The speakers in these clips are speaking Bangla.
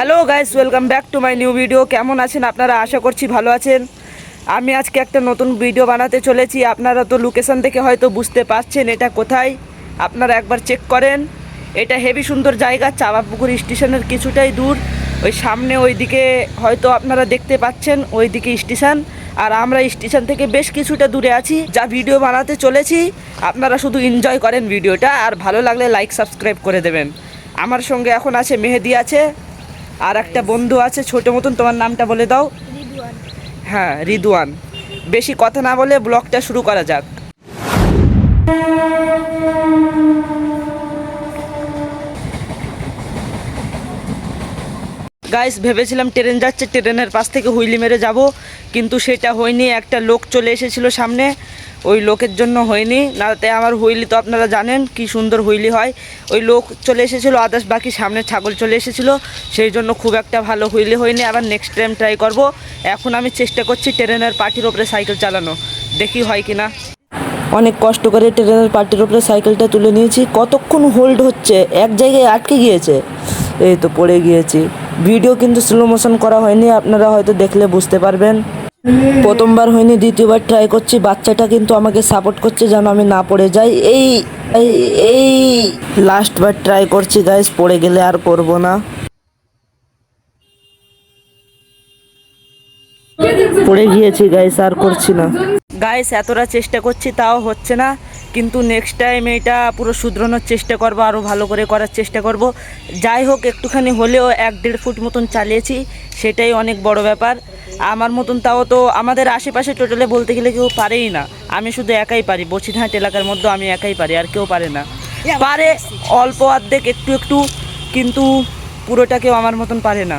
Hello guys, welcome back to my new video. কেমন আছেন আপনারা? আশা করছি ভালো আছেন। আমি আজকে একটা নতুন ভিডিও বানাতে চলেছি। আপনারা তো লোকেশন থেকে হয়তো বুঝতে পারছেন এটা কোথায়। আপনারা একবার চেক করেন। এটা হেভি সুন্দর জায়গা, চাঁপাপুকুর স্টেশনের কিছুটাই দূর। ওই সামনে ওইদিকে হয়তো আপনারা দেখতে পাচ্ছেন, ওইদিকে স্টেশন। আর আমরা স্টেশন থেকে বেশ কিছুটা দূরে আছি, যা ভিডিও বানাতে চলেছি। আপনারা শুধু এনজয় করেন ভিডিওটা, আর ভালো লাগলে লাইক সাবস্ক্রাইব করে দেবেন। আমার সঙ্গে এখন আছে মেহেদি আছে। আর একটা বন্ধু আছে ছোট মতন তোমার নামটা বলে দাও। হ্যাঁ রিদুয়ান। বেশি কথা না বলে ব্লগটা শুরু করা যাক। গাইস ভেবেছিলাম ট্রেন যাচ্ছে ট্রেনের পাশ থেকে হুইলি মেরে যাব কিন্তু সেটা হয়নি। একটা লোক চলে এসেছিল সামনে। ওই লোকের জন্য হয়নি। নাতে আমার হুইলি তো আপনারা জানেন কি সুন্দর হুইলি হয়। ওই লোক চলে এসেছিল, আদার্স বাকি সামনে ছাগল চলে এসেছিল। সেই জন্য খুব একটা ভালো হুইলি হয়নি। আবার নেক্সট টাইম ট্রাই করব। এখন আমি চেষ্টা করছি ট্রেনের পার্টির ওপরে সাইকেল চালানো। দেখি হয় কি না অনেক কষ্ট করে ট্রেনের পার্টির ওপরে সাইকেলটা তুলে নিয়েছি। কতক্ষণ হোল্ড হচ্ছে? এক জায়গায় আটকে গিয়েছে। এই তো পড়ে গিয়েছি। ভিডিও কিন্তু স্লো মোশন করা হয়নি। আপনারা হয়তো দেখলে বুঝতে পারবেন। প্রথমবার হয়নি, দ্বিতীয়বার ট্রাই করছি, বাচ্চাটা কিন্তু আমাকে সাপোর্ট করছে যেন আমি না পড়ে যাই। এই এই লাস্টবার ট্রাই করছি গাইস পড়ে গেলে আর করব না। পড়ে গিয়েছি গাইস আর করছি না। গাইস এতটা চেষ্টা করছি তাও হচ্ছে না। কিন্তু নেক্সট টাইম এটা পুরো শুধরানোর চেষ্টা করব আরও ভালো করে করার চেষ্টা করব। যাই হোক একটুখানি হলেও এক দেড় ফুট মতন চালিয়েছি সেটাই অনেক বড় ব্যাপার। আমার মতন তাও তো আমাদের আশেপাশে টোটালে বলতে গেলে কেউ পারেই না। আমি শুধু একাই পারি বসিরহাট এলাকার মধ্যে আমি একাই পারি আর কেউ পারে না। পারে অল্প অর্ধেক একটু একটু কিন্তু পুরোটা কেউ আমার মতন পারে না।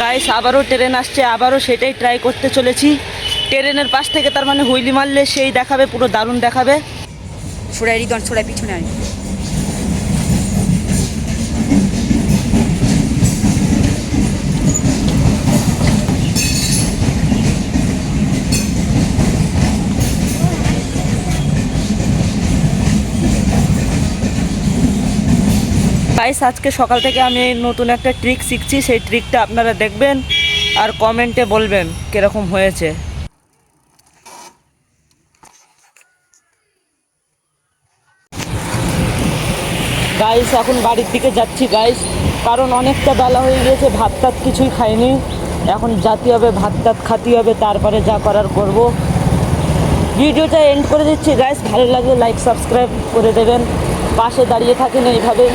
গাইস আবারও ট্রেন আসছে আবারও সেটাই ট্রাই করতে চলেছি। ট্রেনের পাশ থেকে তার মানে হুইলি মারলে সেই দেখাবে পুরো দারুণ দেখাবে। ছোড়াই রিদন ছোড়াই পিছনে গাইস আজকে সকাল থেকে আমি এই নতুন একটা ট্রিক শিখছি। সেই ট্রিকটা আপনারা দেখবেন আর কমেন্টে বলবেন কীরকম হয়েছে। গাইস এখন বাড়ির দিকে যাচ্ছি গাইস কারণ অনেকটা বেলা হয়ে গিয়েছে ভাত টাত কিছুই খাইনি। এখন জাতি হবে, ভাত টাত খাতি হবে, তারপরে যা করার করব। ভিডিওটা এন্ড করে দিচ্ছি গাইস ভালো লাগলে লাইক সাবস্ক্রাইব করে দেবেন। পাশে দাঁড়িয়ে থাকেন এইভাবে।